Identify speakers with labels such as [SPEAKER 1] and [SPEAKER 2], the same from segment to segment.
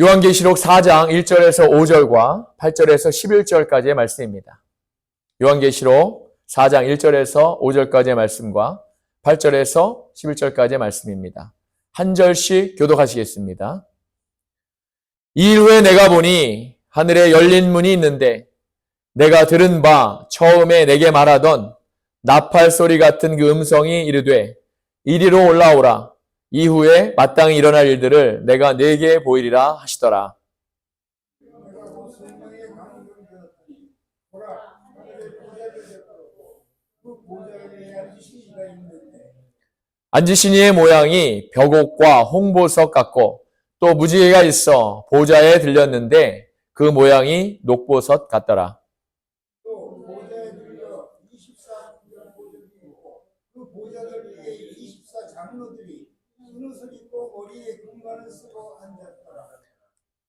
[SPEAKER 1] 요한계시록 4장 1절에서 5절과 8절에서 11절까지의 말씀입니다. 요한계시록 4장 1절에서 5절까지의 말씀과 8절에서 11절까지의 말씀입니다. 한 절씩 교독하시겠습니다. 이 일 후에 내가 보니 하늘에 열린 문이 있는데 내가 들은 바 처음에 내게 말하던 나팔 소리 같은 그 음성이 이르되 이리로 올라오라. 이후에 마땅히 일어날 일들을 내가 내게 보이리라 하시더라. 앉으신 이의 모양이 벽옥과 홍보석 같고 또 무지개가 있어 보좌에 들렸는데 그 모양이 녹보석 같더라.
[SPEAKER 2] 또 보좌에 들려 24 보좌이고 그 보좌들 위에 24 장로들이 흰 옷을 입고 머리에 금관을 쓰고 앉았더라.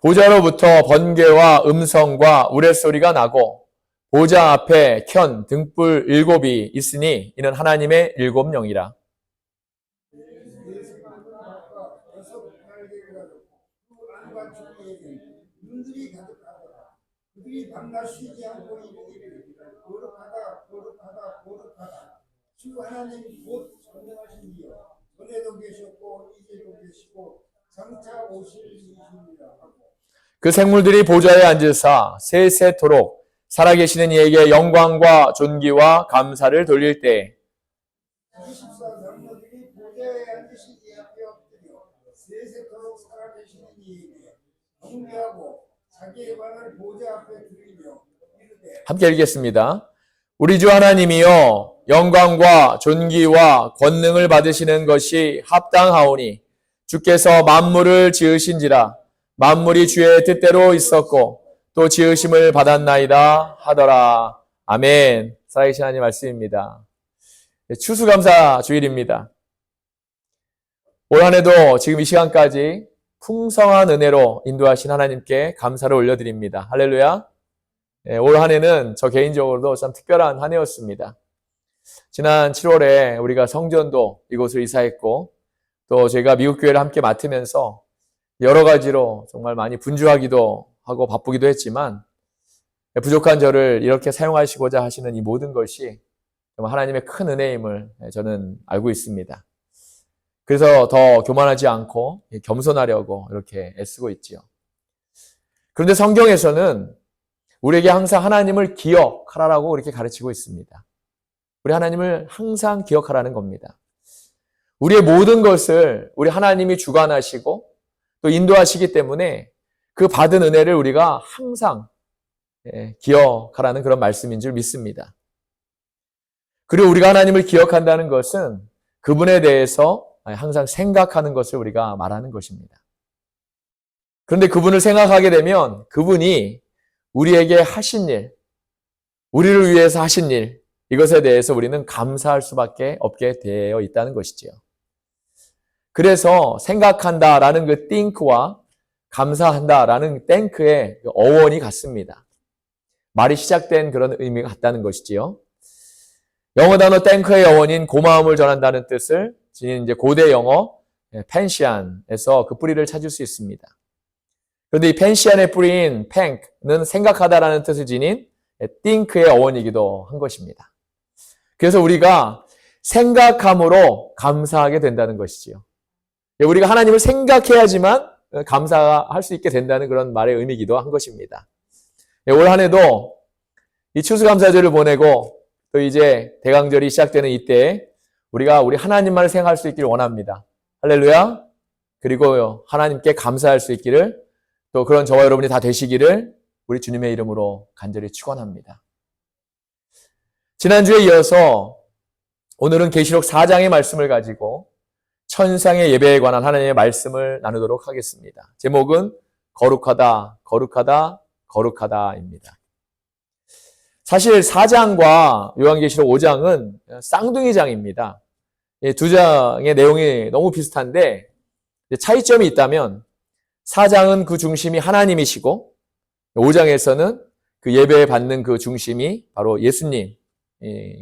[SPEAKER 1] 보좌로부터 번개와 음성과 우레소리가 나고 보좌 앞에 켠 등불 일곱이 있으니 이는 하나님의 일곱 영이라.
[SPEAKER 2] 주 하나님 곧 전능하신 이여 전에도 계셨고 이제도 계시고 장차 오실 이십니다 하고
[SPEAKER 1] 그 생물들이 보좌에 앉으사 세세토록 살아계시는 이에게 영광과 존귀와 감사를 돌릴
[SPEAKER 2] 때24 장로들이 보좌에 앉으신 이 앞에 엎드려 세세토록 살아계시는 이에게 경배하고 자기의 관을 보좌 앞에 드리며 이르되
[SPEAKER 1] 함께 읽겠습니다. 우리 주 하나님이여 영광과 존귀와 권능을 받으시는 것이 합당하오니 주께서 만물을 지으신지라 만물이 주의 뜻대로 있었고 또 지으심을 받았나이다 하더라. 아멘. 살아계신 하나님 말씀입니다. 네, 추수감사 주일입니다. 올 한해도 지금 이 시간까지 풍성한 은혜로 인도하신 하나님께 감사를 올려드립니다. 할렐루야. 예, 올 한해는 저 개인적으로도 참 특별한 한 해였습니다. 지난 7월에 우리가 성전도 이곳을 이사했고 또 제가 미국 교회를 함께 맡으면서 여러 가지로 정말 많이 분주하기도 하고 바쁘기도 했지만 부족한 저를 이렇게 사용하시고자 하시는 이 모든 것이 하나님의 큰 은혜임을 저는 알고 있습니다. 그래서 더 교만하지 않고 겸손하려고 이렇게 애쓰고 있지요. 그런데 성경에서는 우리에게 항상 하나님을 기억하라고 이렇게 가르치고 있습니다. 우리 하나님을 항상 기억하라는 겁니다. 우리의 모든 것을 우리 하나님이 주관하시고 또 인도하시기 때문에 그 받은 은혜를 우리가 항상 예, 기억하라는 그런 말씀인 줄 믿습니다. 그리고 우리가 하나님을 기억한다는 것은 그분에 대해서 항상 생각하는 것을 우리가 말하는 것입니다. 그런데 그분을 생각하게 되면 그분이 우리에게 하신 일, 우리를 위해서 하신 일, 이것에 대해서 우리는 감사할 수밖에 없게 되어 있다는 것이지요. 그래서 생각한다라는 그 think와 감사한다라는 think의 그 어원이 같습니다. 말이 시작된 그런 의미가 같다는 것이지요. 영어 단어 think의 어원인 고마움을 전한다는 뜻을 지닌 이제 고대 영어 펜시안에서 그 뿌리를 찾을 수 있습니다. 그런데 이 펜시안의 뿌리인 팽크는 생각하다라는 뜻을 지닌 think의 어원이기도 한 것입니다. 그래서 우리가 생각함으로 감사하게 된다는 것이지요. 우리가 하나님을 생각해야지만 감사할 수 있게 된다는 그런 말의 의미이기도 한 것입니다. 올 한 해도 이 추수감사절을 보내고 또 이제 대강절이 시작되는 이때 우리가 우리 하나님만을 생각할 수 있기를 원합니다. 할렐루야. 그리고 하나님께 감사할 수 있기를 또 그런 저와 여러분이 다 되시기를 우리 주님의 이름으로 간절히 축원합니다. 지난주에 이어서 오늘은 계시록 4장의 말씀을 가지고 천상의 예배에 관한 하나님의 말씀을 나누도록 하겠습니다. 제목은 거룩하다, 거룩하다, 거룩하다입니다. 사실 4장과 요한계시록 5장은 쌍둥이 장입니다. 두 장의 내용이 너무 비슷한데 차이점이 있다면 4장은 그 중심이 하나님이시고 5장에서는 그 예배 받는 그 중심이 바로 예수님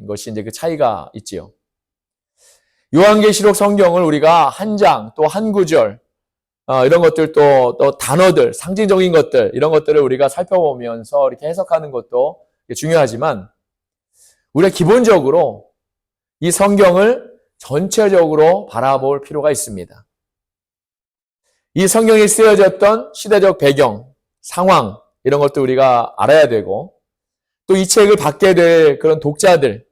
[SPEAKER 1] 것이 이제 그 차이가 있지요. 요한계시록 성경을 우리가 한 장 또 한 구절 어, 이런 것들 또, 또 단어들, 상징적인 것들, 이런 것들을 우리가 살펴보면서 이렇게 해석하는 것도 중요하지만, 우리가 기본적으로 이 성경을 전체적으로 바라볼 필요가 있습니다. 이 성경이 쓰여졌던 시대적 배경, 상황, 이런 것도 우리가 알아야 되고, 또 이 책을 받게 될 그런 독자들,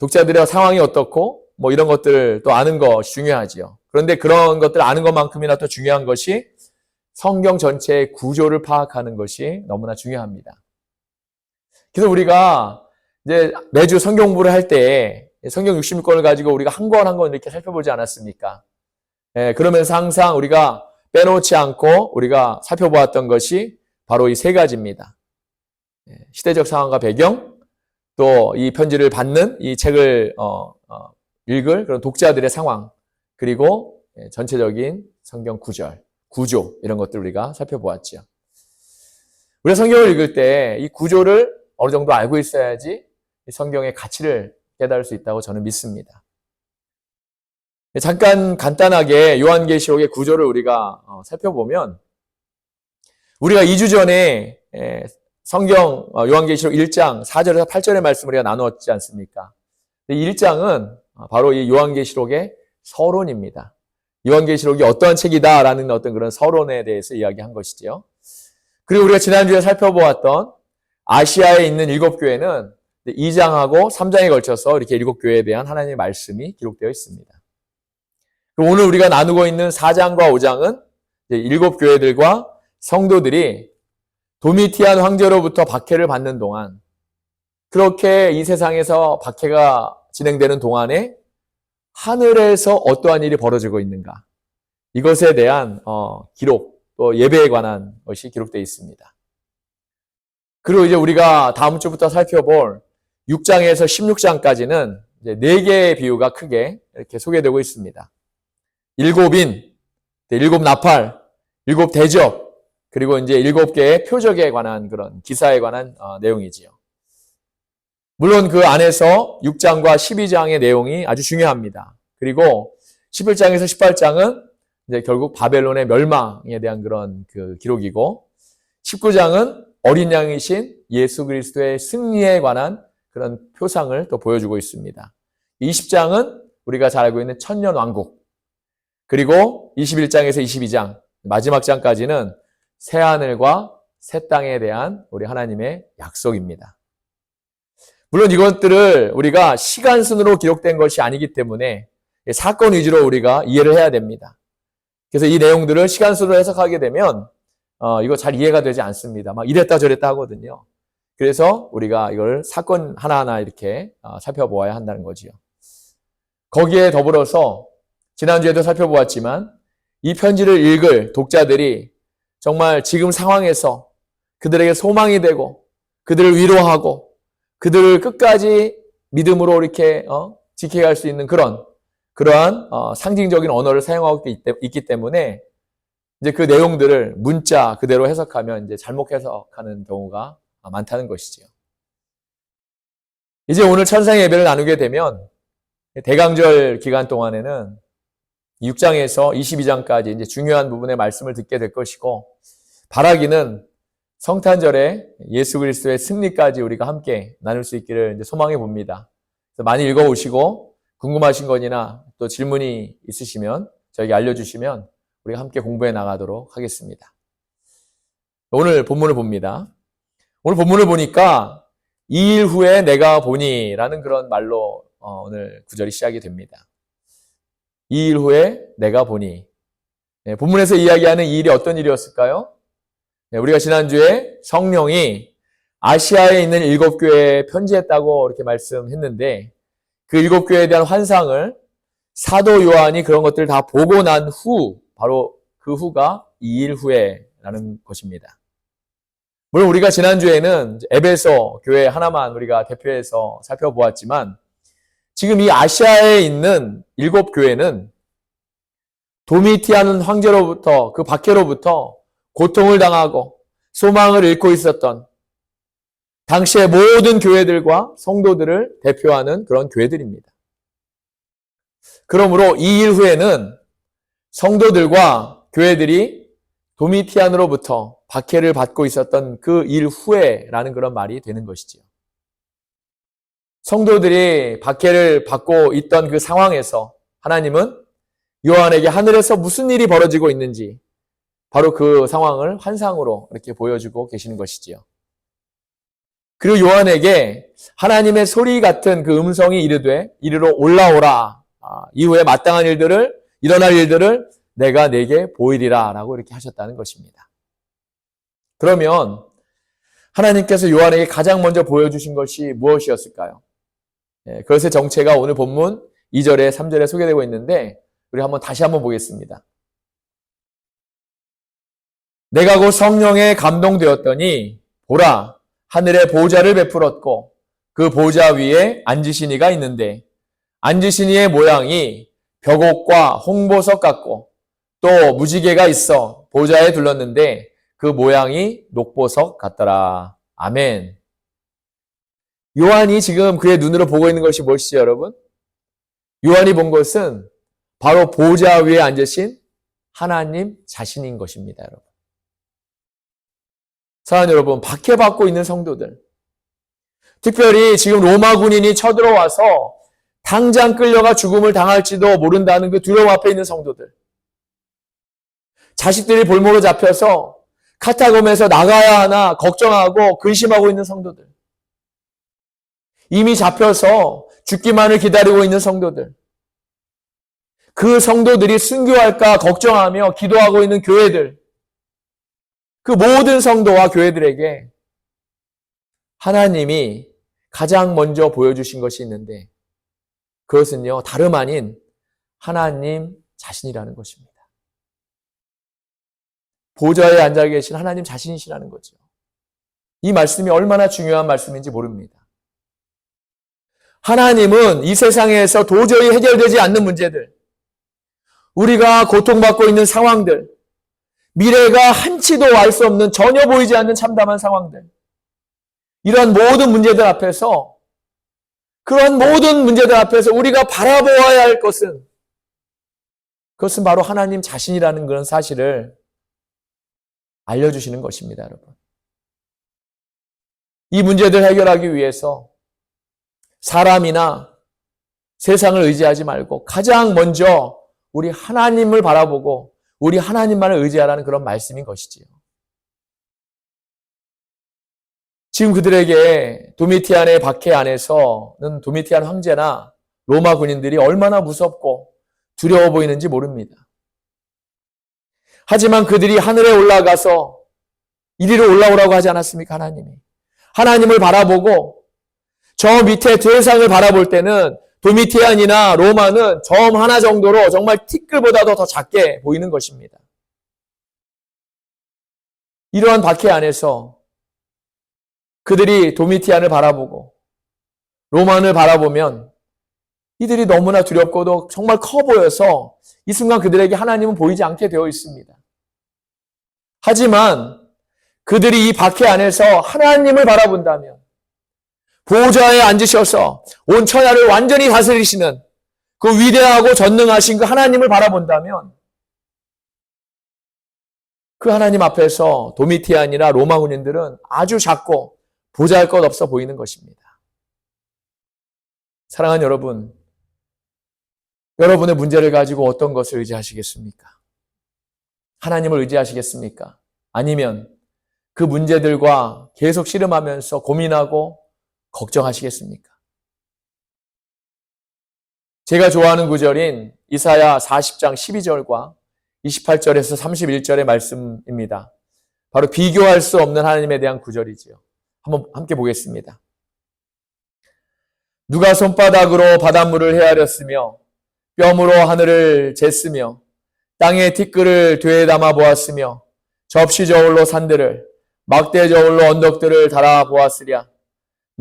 [SPEAKER 1] 독자들의 상황이 어떻고, 뭐 이런 것들을 또 아는 것이 중요하지요. 그런데 그런 것들 아는 것만큼이나 또 중요한 것이 성경 전체의 구조를 파악하는 것이 너무나 중요합니다. 그래서 우리가 이제 매주 성경 공부를 할 때 성경 66권을 가지고 우리가 한 권 한 권 이렇게 살펴보지 않았습니까? 예, 그러면서 항상 우리가 빼놓지 않고 우리가 살펴보았던 것이 바로 이 세 가지입니다. 예, 시대적 상황과 배경, 또 이 편지를 받는 이 책을 어, 어, 읽을 그런 독자들의 상황, 그리고 예, 전체적인 성경 구절, 구조 이런 것들 우리가 살펴보았죠. 우리가 성경을 읽을 때 이 구조를 어느 정도 알고 있어야지 성경의 가치를 깨달을 수 있다고 저는 믿습니다. 잠깐 간단하게 요한계시록의 구조를 우리가 어, 살펴보면 우리가 2주 전에 성경 어, 요한계시록 1장 4절에서 8절의 말씀을 우리가 나누었지 않습니까? 1장은 바로 이 요한계시록의 서론입니다. 요한계시록이 어떠한 책이다라는 어떤 그런 서론에 대해서 이야기한 것이지요. 그리고 우리가 지난주에 살펴보았던 아시아에 있는 일곱 교회는 2장하고 3장에 걸쳐서 이렇게 일곱 교회에 대한 하나님의 말씀이 기록되어 있습니다. 오늘 우리가 나누고 있는 4장과 5장은 일곱 교회들과 성도들이 도미티안 황제로부터 박해를 받는 동안 그렇게 이 세상에서 박해가 진행되는 동안에 하늘에서 어떠한 일이 벌어지고 있는가 이것에 대한 어, 기록 또 예배에 관한 것이 기록되어 있습니다. 그리고 이제 우리가 다음 주부터 살펴볼 6장에서 16장까지는 이제 네 개의 비유가 크게 이렇게 소개되고 있습니다. 일곱 나팔, 일곱 대접, 그리고 이제 일곱 개의 표적에 관한 그런 기사에 관한 어, 내용이지요. 물론 그 안에서 6장과 12장의 내용이 아주 중요합니다. 그리고 11장에서 18장은 이제 결국 바벨론의 멸망에 대한 그런 그 기록이고 19장은 어린 양이신 예수 그리스도의 승리에 관한 그런 표상을 또 보여주고 있습니다. 20장은 우리가 잘 알고 있는 천년 왕국. 그리고 21장에서 22장, 마지막 장까지는 새 하늘과 새 땅에 대한 우리 하나님의 약속입니다. 물론 이것들을 우리가 시간 순으로 기록된 것이 아니기 때문에 사건 위주로 우리가 이해를 해야 됩니다. 그래서 이 내용들을 시간 순으로 해석하게 되면 어, 이거 잘 이해가 되지 않습니다. 막 이랬다 저랬다 하거든요. 그래서 우리가 이걸 사건 하나하나 이렇게 어, 살펴보아야 한다는 거지요. 거기에 더불어서 지난주에도 살펴보았지만 이 편지를 읽을 독자들이 정말 지금 상황에서 그들에게 소망이 되고 그들을 위로하고 그들을 끝까지 믿음으로 이렇게 어, 지켜갈 수 있는 그런 그러한 어, 상징적인 언어를 사용하고 있기 때문에 이제 그 내용들을 문자 그대로 해석하면 이제 잘못 해석하는 경우가 많다는 것이지요. 이제 오늘 천상의 예배를 나누게 되면 대강절 기간 동안에는 6장에서 22장까지 이제 중요한 부분의 말씀을 듣게 될 것이고 바라기는 성탄절에 예수 그리스도의 승리까지 우리가 함께 나눌 수 있기를 소망해 봅니다. 많이 읽어 오시고 궁금하신 거나 또 질문이 있으시면 저에게 알려주시면 우리가 함께 공부해 나가도록 하겠습니다. 오늘 본문을 봅니다. 오늘 본문을 보니까 2일 후에 내가 보니 라는 그런 말로 어, 오늘 구절이 시작이 됩니다. 2일 후에 내가 보니. 네, 본문에서 이야기하는 이 일이 어떤 일이었을까요? 네, 우리가 지난주에 성령이 아시아에 있는 일곱 교회에 편지했다고 이렇게 말씀했는데 그 일곱 교회에 대한 환상을 사도 요한이 그런 것들을 다 보고 난 후, 바로 그 후가 2일 후에라는 것입니다. 물론 우리가 지난주에는 에베소 교회 하나만 우리가 대표해서 살펴보았지만 지금 이 아시아에 있는 일곱 교회는 도미티아는 황제로부터 그 박해로부터 고통을 당하고 소망을 잃고 있었던 당시의 모든 교회들과 성도들을 대표하는 그런 교회들입니다. 그러므로 이 일 후에는 성도들과 교회들이 도미티안으로부터 박해를 받고 있었던 그 일 후에라는 그런 말이 되는 것이지요. 성도들이 박해를 받고 있던 그 상황에서 하나님은 요한에게 하늘에서 무슨 일이 벌어지고 있는지 바로 그 상황을 환상으로 이렇게 보여주고 계시는 것이지요. 그리고 요한에게 하나님의 소리 같은 그 음성이 이르되 이리로 올라오라. 아, 이후에 마땅한 일들을 일어날 일들을 내가 내게 보이리라라고 이렇게 하셨다는 것입니다. 그러면 하나님께서 요한에게 가장 먼저 보여주신 것이 무엇이었을까요? 예, 그것의 정체가 오늘 본문 2절에 3절에 소개되고 있는데 우리 한번 다시 한번 보겠습니다. 내가 곧 성령에 감동되었더니 보라 하늘에 보좌를 베풀었고 그 보좌 위에 앉으신 이가 있는데 앉으신 이의 모양이 벽옥과 홍보석 같고 또 무지개가 있어 보좌에 둘렀는데 그 모양이 녹보석 같더라. 아멘. 요한이 지금 그의 눈으로 보고 있는 것이 무엇이죠, 여러분? 요한이 본 것은 바로 보좌 위에 앉으신 하나님 자신인 것입니다, 여러분. 사랑하는 여러분, 박해받고 있는 성도들. 특별히 지금 로마 군인이 쳐들어와서 당장 끌려가 죽음을 당할지도 모른다는 그 두려움 앞에 있는 성도들. 자식들이 볼모로 잡혀서 카타곰에서 나가야 하나 걱정하고 근심하고 있는 성도들. 이미 잡혀서 죽기만을 기다리고 있는 성도들. 그 성도들이 순교할까 걱정하며 기도하고 있는 교회들. 그 모든 성도와 교회들에게 하나님이 가장 먼저 보여주신 것이 있는데 그것은요, 다름 아닌 하나님 자신이라는 것입니다. 보좌에 앉아 계신 하나님 자신이시라는 거죠. 이 말씀이 얼마나 중요한 말씀인지 모릅니다. 하나님은 이 세상에서 도저히 해결되지 않는 문제들, 우리가 고통받고 있는 상황들, 미래가 한치도 알 수 없는 전혀 보이지 않는 참담한 상황들, 이런 모든 문제들 앞에서 그런 모든 문제들 앞에서 우리가 바라보아야 할 것은 그것은 바로 하나님 자신이라는 그런 사실을 알려주시는 것입니다, 여러분. 이 문제들 해결하기 위해서 사람이나 세상을 의지하지 말고 가장 먼저 우리 하나님을 바라보고 우리 하나님만을 의지하라는 그런 말씀인 것이지요. 지금 그들에게 도미티안의 박해 안에서는 도미티안 황제나 로마 군인들이 얼마나 무섭고 두려워 보이는지 모릅니다. 하지만 그들이 하늘에 올라가서 이리로 올라오라고 하지 않았습니까? 하나님이. 하나님을 바라보고 저 밑에 대상을 바라볼 때는 도미티안이나 로마는 점 하나 정도로 정말 티끌보다도 더 작게 보이는 것입니다. 이러한 박해 안에서 그들이 도미티안을 바라보고 로만을 바라보면 이들이 너무나 두렵고도 정말 커 보여서 이 순간 그들에게 하나님은 보이지 않게 되어 있습니다. 하지만 그들이 이 박해 안에서 하나님을 바라본다면 보좌에 앉으셔서 온 천하를 완전히 다스리시는 그 위대하고 전능하신 그 하나님을 바라본다면 그 하나님 앞에서 도미티안이나 로마 군인들은 아주 작고 보잘 것 없어 보이는 것입니다. 사랑하는 여러분, 여러분의 문제를 가지고 어떤 것을 의지하시겠습니까? 하나님을 의지하시겠습니까? 아니면 그 문제들과 계속 씨름하면서 고민하고 걱정하시겠습니까? 제가 좋아하는 구절인 이사야 40장 12절과 28절에서 31절의 말씀입니다. 바로 비교할 수 없는 하나님에 대한 구절이지요. 한번 함께 보겠습니다. 누가 손바닥으로 바닷물을 헤아렸으며 뺨으로 하늘을 쟀으며 땅의 티끌을 되에 담아 보았으며 접시 저울로 산들을 막대 저울로 언덕들을 달아 보았으랴.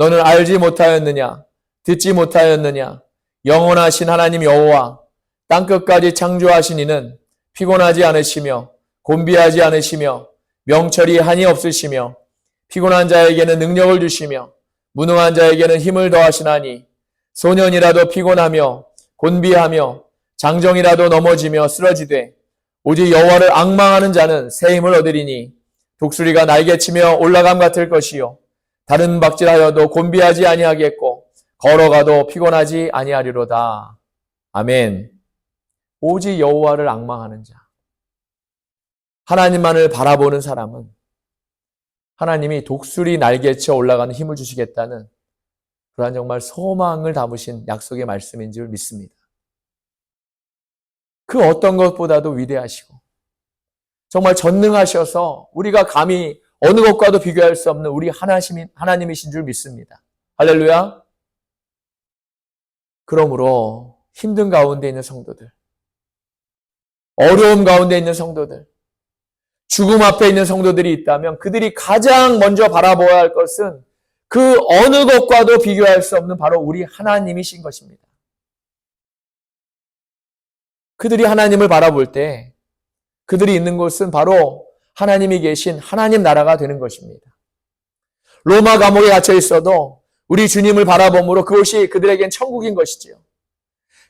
[SPEAKER 1] 너는 알지 못하였느냐? 듣지 못하였느냐? 영원하신 하나님 여호와 땅 끝까지 창조하신 이는 피곤하지 않으시며 곤비하지 않으시며 명철이 한이 없으시며 피곤한 자에게는 능력을 주시며 무능한 자에게는 힘을 더하시나니 소년이라도 피곤하며 곤비하며 장정이라도 넘어지며 쓰러지되 오직 여호와를 악망하는 자는 새 힘을 얻으리니 독수리가 날개치며 올라감 같을 것이요 다른 박질하여도 곤비하지 아니하겠고 걸어가도 피곤하지 아니하리로다. 아멘. 오직 여호와를 악망하는 자. 하나님만을 바라보는 사람은 하나님이 독수리 날개쳐 올라가는 힘을 주시겠다는 그러한 정말 소망을 담으신 약속의 말씀인 줄 믿습니다. 그 어떤 것보다도 위대하시고 정말 전능하셔서 우리가 감히 어느 것과도 비교할 수 없는 우리 하나님, 하나님이신 줄 믿습니다. 할렐루야. 그러므로 힘든 가운데 있는 성도들, 어려움 가운데 있는 성도들, 죽음 앞에 있는 성도들이 있다면 그들이 가장 먼저 바라보아야 할 것은 그 어느 것과도 비교할 수 없는 바로 우리 하나님이신 것입니다. 그들이 하나님을 바라볼 때 그들이 있는 곳은 바로 하나님이 계신 하나님 나라가 되는 것입니다. 로마 감옥에 갇혀 있어도 우리 주님을 바라봄으로 그곳이 그들에겐 천국인 것이지요.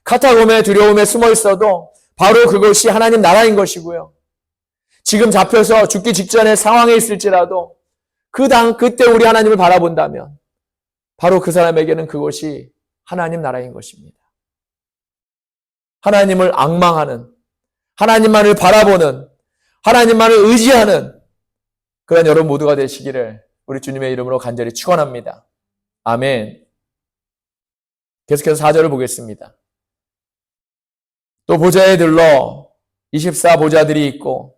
[SPEAKER 1] 카타곰의 두려움에 숨어 있어도 바로 그것이 하나님 나라인 것이고요. 지금 잡혀서 죽기 직전의 상황에 있을지라도 그 당, 그때 우리 하나님을 바라본다면 바로 그 사람에게는 그것이 하나님 나라인 것입니다. 하나님을 악망하는, 하나님만을 바라보는, 하나님만을 의지하는 그런 여러분 모두가 되시기를 우리 주님의 이름으로 간절히 축원합니다. 아멘. 계속해서 4절을 보겠습니다. 또 보좌에 들러 24 보좌들이 있고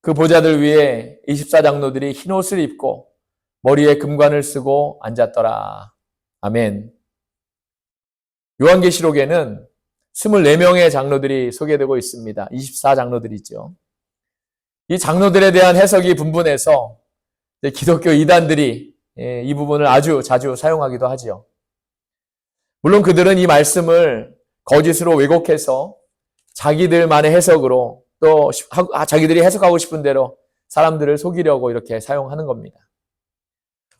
[SPEAKER 1] 그 보좌들 위에 24 장로들이 흰 옷을 입고 머리에 금관을 쓰고 앉았더라. 아멘. 요한계시록에는 24명의 장로들이 소개되고 있습니다. 24 장로들이죠. 이 장로들에 대한 해석이 분분해서 기독교 이단들이 예, 이 부분을 아주 자주 사용하기도 하지요. 물론 그들은 이 말씀을 거짓으로 왜곡해서 자기들만의 해석으로 또 아, 자기들이 해석하고 싶은 대로 사람들을 속이려고 이렇게 사용하는 겁니다.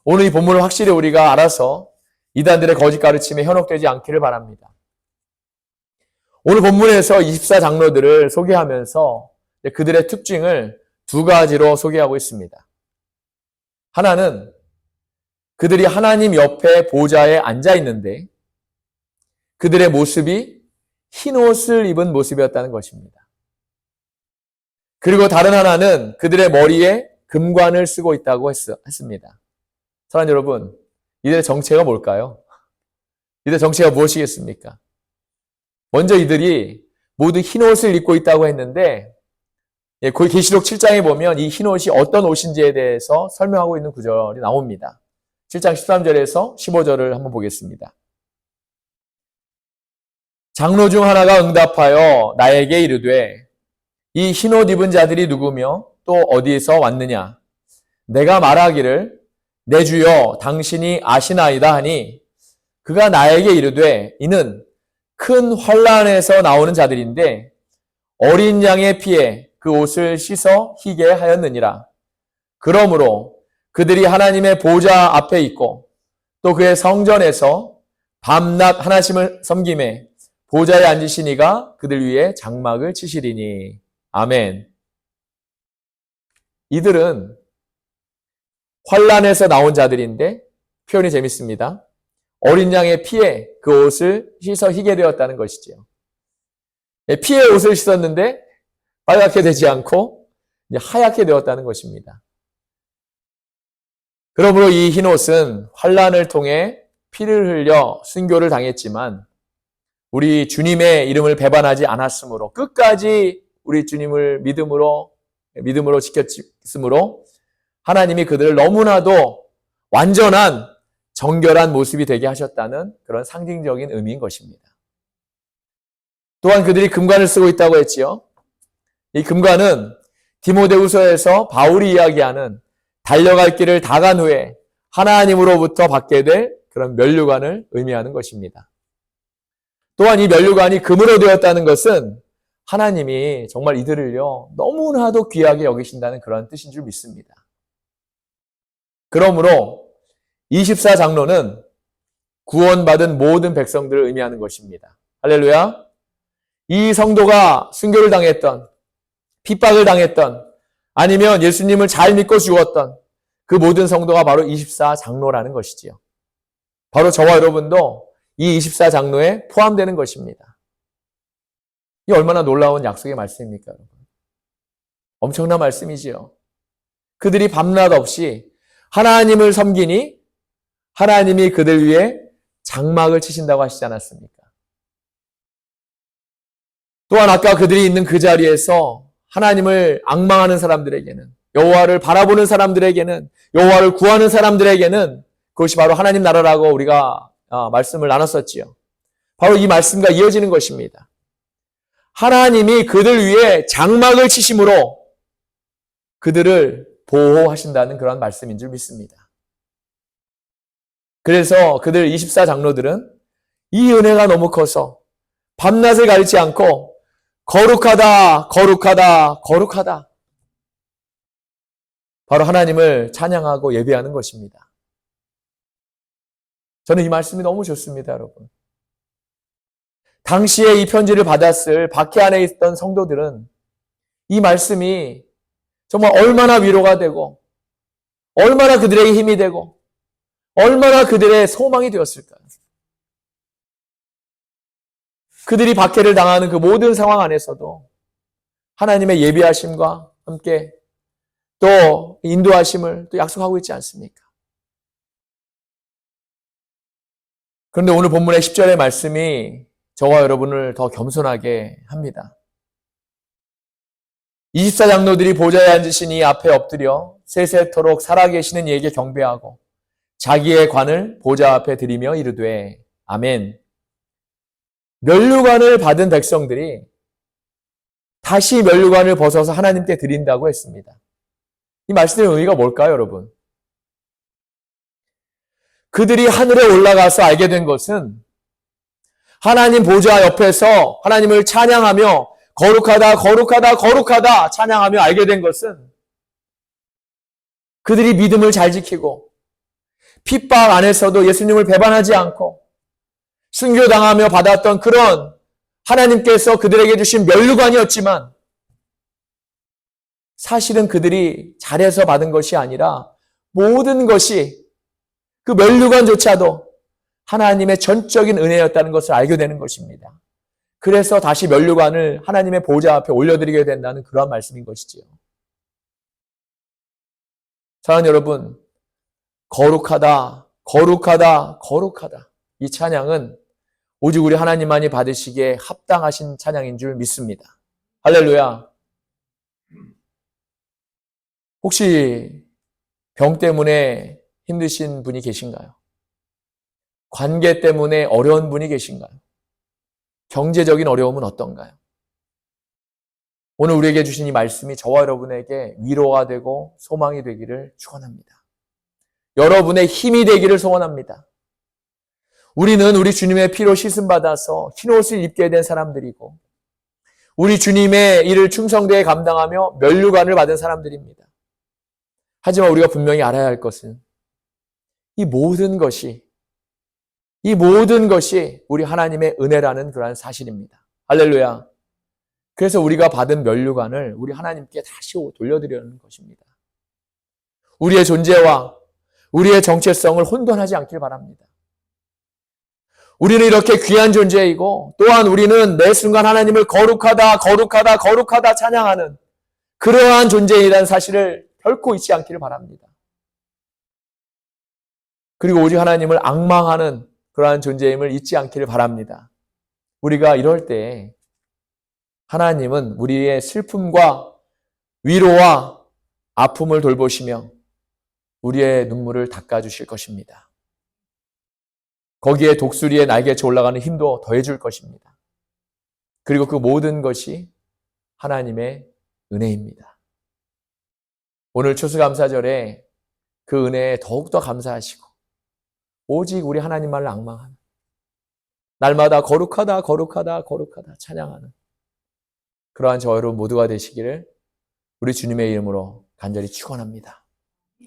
[SPEAKER 1] 오늘 이 본문을 확실히 우리가 알아서 이단들의 거짓 가르침에 현혹되지 않기를 바랍니다. 오늘 본문에서 24장로들을 소개하면서 그들의 특징을 두 가지로 소개하고 있습니다. 하나는 그들이 하나님 옆에 보좌에 앉아 있는데 그들의 모습이 흰 옷을 입은 모습이었다는 것입니다. 그리고 다른 하나는 그들의 머리에 금관을 쓰고 있다고 했, 습니다 사랑 여러분, 이들의 정체가 뭘까요? 이들의 정체가 무엇이겠습니까? 먼저 이들이 모두 흰 옷을 입고 있다고 했는데 예, 계시록 7장에 보면 이 흰 옷이 어떤 옷인지에 대해서 설명하고 있는 구절이 나옵니다. 7장 13절에서 15절을 한번 보겠습니다. 장로 중 하나가 응답하여 나에게 이르되 이 흰 옷 입은 자들이 누구며 또 어디에서 왔느냐 내가 말하기를 내 주여 당신이 아시나이다 하니 그가 나에게 이르되 이는 큰 환란에서 나오는 자들인데 어린 양의 피에 그 옷을 씻어 희게 하였느니라 그러므로 그들이 하나님의 보좌 앞에 있고 또 그의 성전에서 밤낮 하나님을 섬김에 보좌에 앉으시니가 그들 위에 장막을 치시리니 아멘. 이들은 환란에서 나온 자들인데 표현이 재밌습니다. 어린 양의 피에 그 옷을 씻어 희게 되었다는 것이지요. 예, 피에 옷을 씻었는데 빨갛게 되지 않고 하얗게 되었다는 것입니다. 그러므로 이 흰옷은 환란을 통해 피를 흘려 순교를 당했지만 우리 주님의 이름을 배반하지 않았으므로 끝까지 우리 주님을 믿음으로 믿음으로 지켰으므로 하나님이 그들을 너무나도 완전한 정결한 모습이 되게 하셨다는 그런 상징적인 의미인 것입니다. 또한 그들이 금관을 쓰고 있다고 했지요. 이 금관은 디모데후서에서 바울이 이야기하는 달려갈 길을 다 간 후에 하나님으로부터 받게 될 그런 면류관을 의미하는 것입니다. 또한 이 면류관이 금으로 되었다는 것은 하나님이 정말 이들을요, 너무나도 귀하게 여기신다는 그런 뜻인 줄 믿습니다. 그러므로 24장로는 구원받은 모든 백성들을 의미하는 것입니다. 할렐루야. 이 성도가 순교를 당했던 핍박을 당했던 아니면 예수님을 잘 믿고 죽었던 그 모든 성도가 바로 24 장로라는 것이지요. 바로 저와 여러분도 이 24 장로에 포함되는 것입니다. 이 얼마나 놀라운 약속의 말씀입니까, 여러분? 엄청난 말씀이지요. 그들이 밤낮 없이 하나님을 섬기니 하나님이 그들 위해 장막을 치신다고 하시지 않았습니까? 또한 아까 그들이 있는 그 자리에서 하나님을 악망하는 사람들에게는 여호와를 바라보는 사람들에게는 여호와를 구하는 사람들에게는 그것이 바로 하나님 나라라고 우리가 아, 말씀을 나눴었지요. 바로 이 말씀과 이어지는 것입니다. 하나님이 그들 위해 장막을 치심으로 그들을 보호하신다는 그런 말씀인 줄 믿습니다. 그래서 그들 24장로들은 이 은혜가 너무 커서 밤낮을 가리지 않고 거룩하다, 거룩하다, 거룩하다. 바로 하나님을 찬양하고 예배하는 것입니다. 저는 이 말씀이 너무 좋습니다, 여러분. 당시에 이 편지를 받았을 박해 안에 있던 성도들은 이 말씀이 정말 얼마나 위로가 되고, 얼마나 그들에게 힘이 되고, 얼마나 그들의 소망이 되었을까요? 그들이 박해를 당하는 그 모든 상황 안에서도 하나님의 예비하심과 함께 또 인도하심을 또 약속하고 있지 않습니까? 그런데 오늘 본문의 10절의 말씀이 저와 여러분을 더 겸손하게 합니다. 24장로들이 보좌에 앉으신 이 앞에 엎드려 세세토록 살아계시는 이에게 경배하고 자기의 관을 보좌 앞에 드리며 이르되 아멘. 면류관을 받은 백성들이 다시 면류관을 벗어서 하나님께 드린다고 했습니다. 이 말씀의 의미가 뭘까요, 여러분? 그들이 하늘에 올라가서 알게 된 것은 하나님 보좌 옆에서 하나님을 찬양하며 거룩하다, 거룩하다, 거룩하다 찬양하며 알게 된 것은 그들이 믿음을 잘 지키고 핍박 안에서도 예수님을 배반하지 않고 순교당하며 받았던 그런 하나님께서 그들에게 주신 면류관이었지만 사실은 그들이 잘해서 받은 것이 아니라 모든 것이 그 면류관조차도 하나님의 전적인 은혜였다는 것을 알게 되는 것입니다. 그래서 다시 면류관을 하나님의 보좌 앞에 올려드리게 된다는 그러한 말씀인 것이지요. 사랑하는 여러분, 거룩하다, 거룩하다, 거룩하다. 이 찬양은 오직 우리 하나님만이 받으시기에 합당하신 찬양인 줄 믿습니다. 할렐루야. 혹시 병 때문에 힘드신 분이 계신가요? 관계 때문에 어려운 분이 계신가요? 경제적인 어려움은 어떤가요? 오늘 우리에게 주신 이 말씀이 저와 여러분에게 위로가 되고 소망이 되기를 축원합니다. 여러분의 힘이 되기를 소원합니다. 우리는 우리 주님의 피로 씻음 받아서 흰 옷을 입게 된 사람들이고 우리 주님의 일을 충성되게 감당하며 면류관을 받은 사람들입니다. 하지만 우리가 분명히 알아야 할 것은 이 모든 것이 이 모든 것이 우리 하나님의 은혜라는 그러한 사실입니다. 할렐루야. 그래서 우리가 받은 면류관을 우리 하나님께 다시 돌려드리려는 것입니다. 우리의 존재와 우리의 정체성을 혼돈하지 않길 바랍니다. 우리는 이렇게 귀한 존재이고 또한 우리는 매 순간 하나님을 거룩하다, 거룩하다, 거룩하다 찬양하는 그러한 존재이라는 사실을 결코 잊지 않기를 바랍니다. 그리고 오직 하나님을 악망하는 그러한 존재임을 잊지 않기를 바랍니다. 우리가 이럴 때 하나님은 우리의 슬픔과 위로와 아픔을 돌보시며 우리의 눈물을 닦아주실 것입니다. 거기에 독수리의 날개쳐 올라가는 힘도 더해줄 것입니다. 그리고 그 모든 것이 하나님의 은혜입니다. 오늘 추수감사절에 그 은혜에 더욱더 감사하시고 오직 우리 하나님만을 악망하는 날마다 거룩하다 거룩하다 거룩하다 찬양하는 그러한 저 여러분 모두가 되시기를 우리 주님의 이름으로 간절히 축원합니다.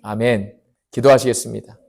[SPEAKER 1] 아멘. 기도하시겠습니다.